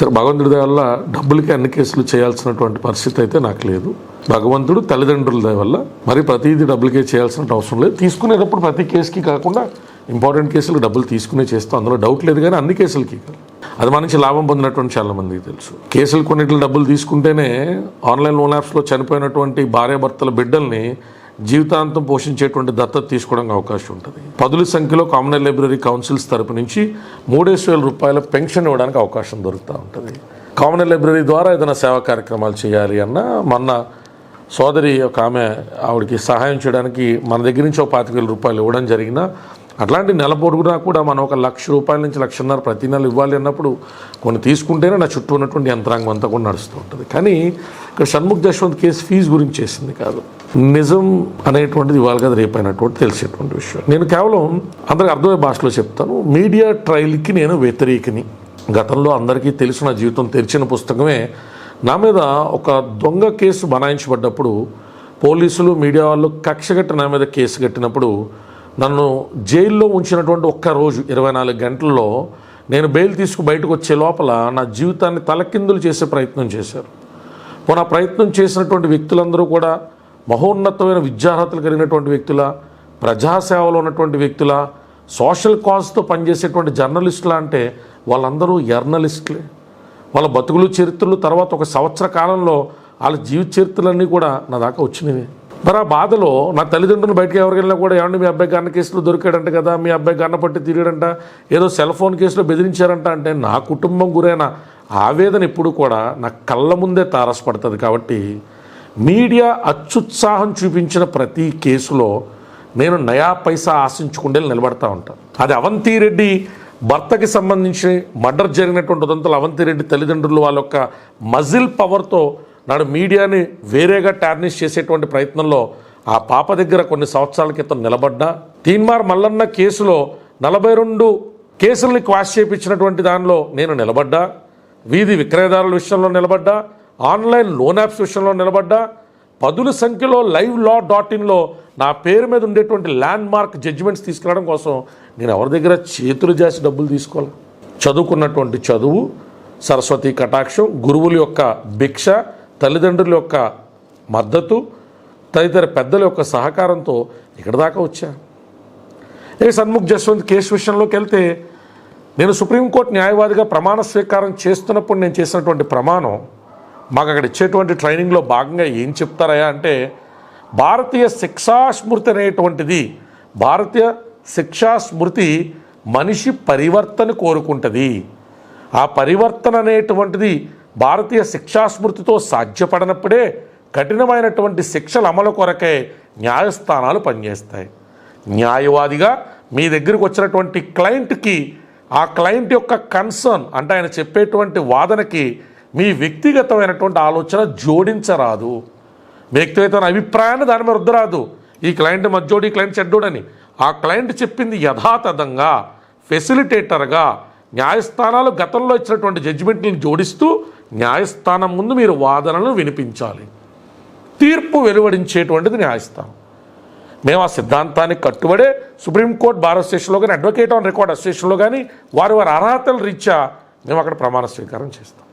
సరే భగవంతుడి వల్ల డబ్బులకి అన్ని కేసులు చేయాల్సినటువంటి పరిస్థితి అయితే నాకు లేదు. భగవంతుడు తల్లిదండ్రుల వల్ల మరి ప్రతిదీ డబ్బులకే చేయాల్సిన అవసరం లేదు. తీసుకునేటప్పుడు ప్రతి కేసుకి కాకుండా ఇంపార్టెంట్ కేసులు డబ్బులు తీసుకునే చేస్తాం. అందులో డౌట్ లేదు కానీ అన్ని కేసులకి అది మన నుంచి లాభం పొందినటువంటి చాలా మందికి తెలుసు. కేసులు కొన్నిట్లు డబ్బులు తీసుకుంటేనే ఆన్లైన్ లోన్ యాప్స్లో చనిపోయినటువంటి భార్యాభర్తల బిడ్డల్ని జీవితాంతం పోషించేటువంటి దత్తత తీసుకోవడానికి అవకాశం ఉంటుంది. పదుల సంఖ్యలో కామన్ లైబ్రరీ కౌన్సిల్స్ తరపు నుంచి మూడేసి వేల రూపాయల పెన్షన్ ఇవ్వడానికి అవకాశం దొరుకుతూ ఉంటుంది. కామన్ లైబ్రరీ ద్వారా ఏదైనా సేవా కార్యక్రమాలు చేయాలి అన్న మొన్న సోదరి ఒక ఆమె ఆవిడకి సహాయం చేయడానికి మన దగ్గర నుంచి ఒక పాతిక వేల రూపాయలు ఇవ్వడం జరిగిన అట్లాంటి నెల పొడుగునా కూడా మనం ఒక లక్ష రూపాయల నుంచి లక్షన్నర ప్రతి నెల ఇవ్వాలి అన్నప్పుడు కొన్ని తీసుకుంటేనే నా చుట్టూ ఉన్నటువంటి యంత్రాంగం అంతా కూడా నడుస్తూ ఉంటుంది. కానీ ఇక్కడ షణ్ముఖ్ జశ్వంత్ కేసు ఫీజు గురించి చేసింది కాదు. నిజం అనేటువంటిది ఇవాళ కదా రేపైనటువంటి తెలిసేటువంటి విషయం. నేను కేవలం అందరికి అర్థమయ్యే భాషలో చెప్తాను. మీడియా ట్రయల్కి నేను వ్యతిరేకిని. గతంలో అందరికీ తెలిసిన జీవితం తెరిచిన పుస్తకమే. నా మీద ఒక దొంగ కేసు బనాయించబడ్డప్పుడు పోలీసులు మీడియా వాళ్ళు కక్షగట్టి నా మీద కేసు కట్టినప్పుడు నన్ను జైల్లో ఉంచినటువంటి ఒక్క రోజు ఇరవై నాలుగు గంటల్లో నేను బెయిల్ తీసుకు బయటకు వచ్చే లోపల నా జీవితాన్ని తలకిందులు చేసే ప్రయత్నం చేశారు. పోనీ ప్రయత్నం చేసినటువంటి వ్యక్తులందరూ కూడా మహోన్నతమైన విద్యార్హతలు కలిగినటువంటి వ్యక్తుల ప్రజాసేవలో ఉన్నటువంటి వ్యక్తుల సోషల్ కాజ్తో పనిచేసేటువంటి జర్నలిస్టులా అంటే వాళ్ళందరూ జర్నలిస్టులే. వాళ్ళ బతుకులు చరిత్రలు తర్వాత ఒక సంవత్సర కాలంలో వాళ్ళ జీవిత చరిత్రలన్నీ కూడా నా దాకా వచ్చినవి. మరి ఆ బాధలో నా తల్లిదండ్రులు బయటకు ఎవరికి వెళ్ళినా కూడా ఏమండి మీ అబ్బాయి గన్న కేసులో దొరికాడంట కదా మీ అబ్బాయి గన్న పట్టి తిరిగాడంట ఏదో సెల్ ఫోన్ కేసులో బెదిరించారంట అంటే నా కుటుంబం గురైన ఆవేదన ఎప్పుడు కూడా నా కళ్ళ ముందే తారసపడుతుంది కాబట్టి మీడియా అత్యుత్సాహం చూపించిన ప్రతి కేసులో నేను నయా పైసా ఆశించుకుండే నిలబడతా ఉంటాను అది అవంతిరెడ్డి భర్తకి సంబంధించి మర్డర్ జరిగినటువంటి ఉదంతలు అవంతిరెడ్డి తల్లిదండ్రులు వాళ్ళ యొక్క మజిల్ పవర్తో నాడు మీడియాని వేరేగా టార్నిష్ చేసేటువంటి ప్రయత్నంలో ఆ పాప దగ్గర కొన్ని సంవత్సరాల క్రితం నిలబడ్డా. తీన్మార్ మల్లన్న కేసులో నలభై రెండు కేసుల్ని క్వాష్ చేయించినటువంటి దానిలో నేను నిలబడ్డా. వీధి విక్రయదారుల విషయంలో నిలబడ్డా. ఆన్లైన్ లోన్ యాప్స్ విషయంలో నిలబడ్డా. పదుల సంఖ్యలో లైవ్ లా డాట్ ఇన్లో నా పేరు మీద ఉండేటువంటి ల్యాండ్ మార్క్ జడ్జిమెంట్స్ తీసుకురావడం కోసం నేను ఎవరి దగ్గర చేతులు చేసి డబ్బులు తీసుకోవాలి? చదువుకున్నటువంటి చదువు సరస్వతి కటాక్షం గురువుల యొక్క భిక్ష తల్లిదండ్రుల యొక్క మద్దతు తదితర పెద్దల యొక్క సహకారంతో ఇక్కడ దాకా వచ్చా. ఏ సన్ముఖ్ జస్వంత్ కేసు విషయంలోకి వెళ్తే నేను సుప్రీంకోర్టు న్యాయవాదిగా ప్రమాణ స్వీకారం చేస్తున్నప్పుడు నేను చేసినటువంటి ప్రమాణం మాకు అక్కడ ఇచ్చేటువంటి ట్రైనింగ్లో భాగంగా ఏం చెప్తారయా అంటే భారతీయ శిక్షా స్మృతి అనేటువంటిది భారతీయ శిక్షా స్మృతి మనిషి పరివర్తన కోరుకుంటుంది. ఆ పరివర్తన అనేటువంటిది భారతీయ శిక్షా స్మృతితో సాధ్యపడనప్పుడే కఠినమైనటువంటి శిక్షల అమలు కొరకే న్యాయస్థానాలు పనిచేస్తాయి. న్యాయవాదిగా మీ దగ్గరికి వచ్చినటువంటి క్లయింట్కి ఆ క్లయింట్ యొక్క కన్సర్న్ అంటే ఆయన చెప్పేటువంటి వాదనకి మీ వ్యక్తిగతమైనటువంటి ఆలోచన జోడించరాదు. వ్యక్తిగతమైన అభిప్రాయాన్ని దాని మీద రుద్దరాదు. ఈ క్లయింట్ మధ్యోడు ఈ క్లయింట్ చెడ్డోడని. ఆ క్లయింట్ చెప్పింది యథాతథంగా ఫెసిలిటేటర్గా న్యాయస్థానాలు గతంలో ఇచ్చినటువంటి జడ్జిమెంట్లను జోడిస్తూ న్యాయస్థానం ముందు మీరు వాదనలను వినిపించాలి. తీర్పు వెలువడించేటువంటిది న్యాయస్థానం. మేము ఆ సిద్ధాంతానికి కట్టుబడే సుప్రీంకోర్టు భారత స్టేషన్లో కానీ అడ్వకేట్ ఆన్ రికార్డ్ అసోసియేషన్లో కానీ వారి వారి అర్హతల రీత్యా మేము అక్కడ ప్రమాణ స్వీకారం చేస్తాం.